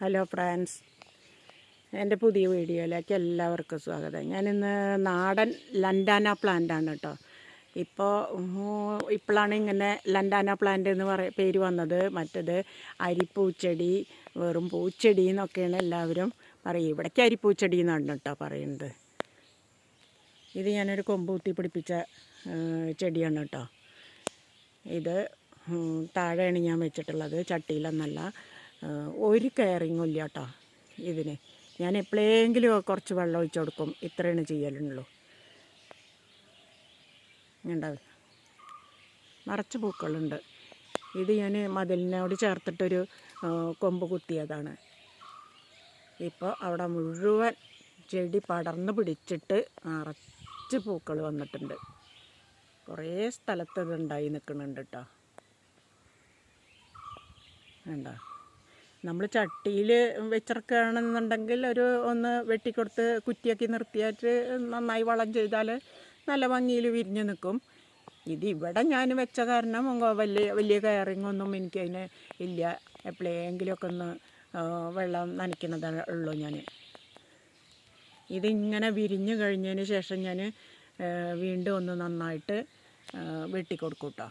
Hello friends എന്റെ പുതിയ വീഡിയോയിലേക്ക് എല്ലാവർക്കും സ്വാഗതം. ഞാനിന്ന് നാടൻ ലണ്ടാന പ്ലാന്റ് ആണ് കേട്ടോ. ഇപ്പോൾ ഇപ്പോഴാണ് ഇങ്ങനെ ലണ്ടാന പ്ലാന്റ് എന്ന് പറയ പേര് വന്നത്. മറ്റത് അരിപ്പൂച്ചെടി വെറും പൂച്ചെടി എന്നൊക്കെയാണ് എല്ലാവരും പറയും ഇവിടേക്ക് അരിപ്പൂച്ചെടി എന്നാണ് കേട്ടോ പറയുന്നത്. ഇത് ഞാനൊരു കൊമ്പ് കുത്തി പിടിപ്പിച്ച ചെടിയാണ് കേട്ടോ. ഇത് താഴെയാണ് ഞാൻ വെച്ചിട്ടുള്ളത്. ചട്ടിയിലൊന്നല്ല. ഒരു കെയറിങ്ങും ഇല്ല കേട്ടോ ഇതിന്. ഞാൻ എപ്പോഴെങ്കിലും കുറച്ച് വെള്ളം ഒഴിച്ചു കൊടുക്കും. ഇത്രയാണ് ചെയ്യലുള്ളൂ. ഉണ്ടാവും നിറച്ച് പൂക്കളുണ്ട്. ഇത് ഞാൻ മതിലിനോട് ചേർത്തിട്ടൊരു കൊമ്പ് കുത്തിയതാണ്. ഇപ്പോൾ അവിടെ മുഴുവൻ ചെടി പടർന്ന് പിടിച്ചിട്ട് നിറച്ച് പൂക്കൾ വന്നിട്ടുണ്ട്. കുറേ സ്ഥലത്ത് ഇത് ഉണ്ടായി നിൽക്കുന്നുണ്ട് കേട്ടോ വേണ്ട നമ്മൾ ചട്ടിയിൽ വെച്ചിറക്കുകയാണെന്നുണ്ടെങ്കിൽ ഒരു ഒന്ന് വെട്ടിക്കൊടുത്ത് കുറ്റിയാക്കി നിർത്തിയായിട്ട് നന്നായി വളം ചെയ്താൽ നല്ല ഭംഗിയിൽ വിരിഞ്ഞ് നിൽക്കും. ഇത് ഇവിടെ ഞാൻ വെച്ച കാരണം വലിയ വലിയ കയറിങ്ങൊന്നും എനിക്കതിന് ഇല്ല. എപ്പോഴെങ്കിലുമൊക്കെ ഒന്ന് വെള്ളം നനയ്ക്കുന്നതാണ് ഉള്ളൂ ഞാൻ. ഇതിങ്ങനെ വിരിഞ്ഞ് കഴിഞ്ഞതിന് ശേഷം ഞാൻ വീണ്ടും ഒന്ന് നന്നായിട്ട് വെട്ടിക്കൊടുക്കൂട്ടോ വെട്ടിക്കൊടുക്കും കേട്ടോ.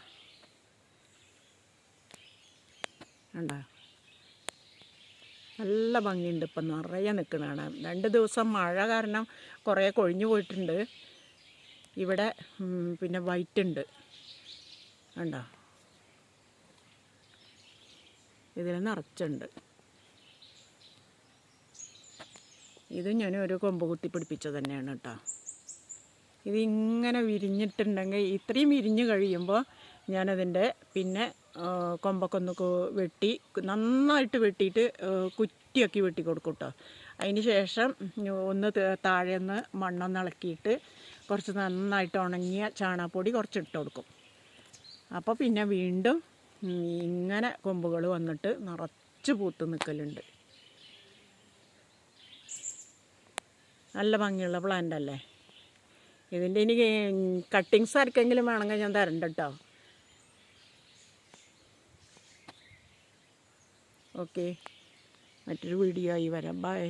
കണ്ടോ? നല്ല ഭംഗിയുണ്ട് ഇപ്പം നിറയെ നിൽക്കണതാണ് രണ്ട് ദിവസം മഴ കാരണം കുറേ കൊഴിഞ്ഞു പോയിട്ടുണ്ട്. ഇവിടെ പിന്നെ വൈറ്റ് ഉണ്ട്. കണ്ടോ? ഇതിൽ നിറച്ചുണ്ട്. ഇത് ഞാൻ ഒരു കൊമ്പ് കുത്തി പിടിപ്പിച്ചത് തന്നെയാണ് കേട്ടോ. ഇതിങ്ങനെ വിരിഞ്ഞിട്ടുണ്ടെങ്കിൽ ഇത്രയും വിരിഞ്ഞ് കഴിയുമ്പോൾ ഞാനതിന്റെ പിന്നെ കൊമ്പൊക്കെ ഒന്ന് വെട്ടി നന്നായിട്ട് വെട്ടിയിട്ട് കുറ്റിയാക്കി വെട്ടി കൊടുക്കും കേട്ടോ അതിന് ശേഷം ഒന്ന് താഴെ ഒന്ന് മണ്ണൊന്ന് ഇളക്കിയിട്ട് കുറച്ച് നന്നായിട്ട് ഉണങ്ങിയ ചാണകപ്പൊടി കുറച്ച് ഇട്ട് കൊടുക്കും. അപ്പോൾ പിന്നെ വീണ്ടും ഇങ്ങനെ കൊമ്പുകൾ വന്നിട്ട് നിറച്ച് പൂത്ത് നിൽക്കലുണ്ട് നല്ല ഭംഗിയുള്ള പ്ലാന്റ് അല്ലേ? ഇതിന്റെ ഇനി കട്ടിങ്സ് ആർക്കെങ്കിലും വേണമെങ്കിൽ ഞാൻ തരണ്ട കേട്ടോ. ഓക്കെ മറ്റൊരു വീഡിയോ ആയി വരാം. ബൈ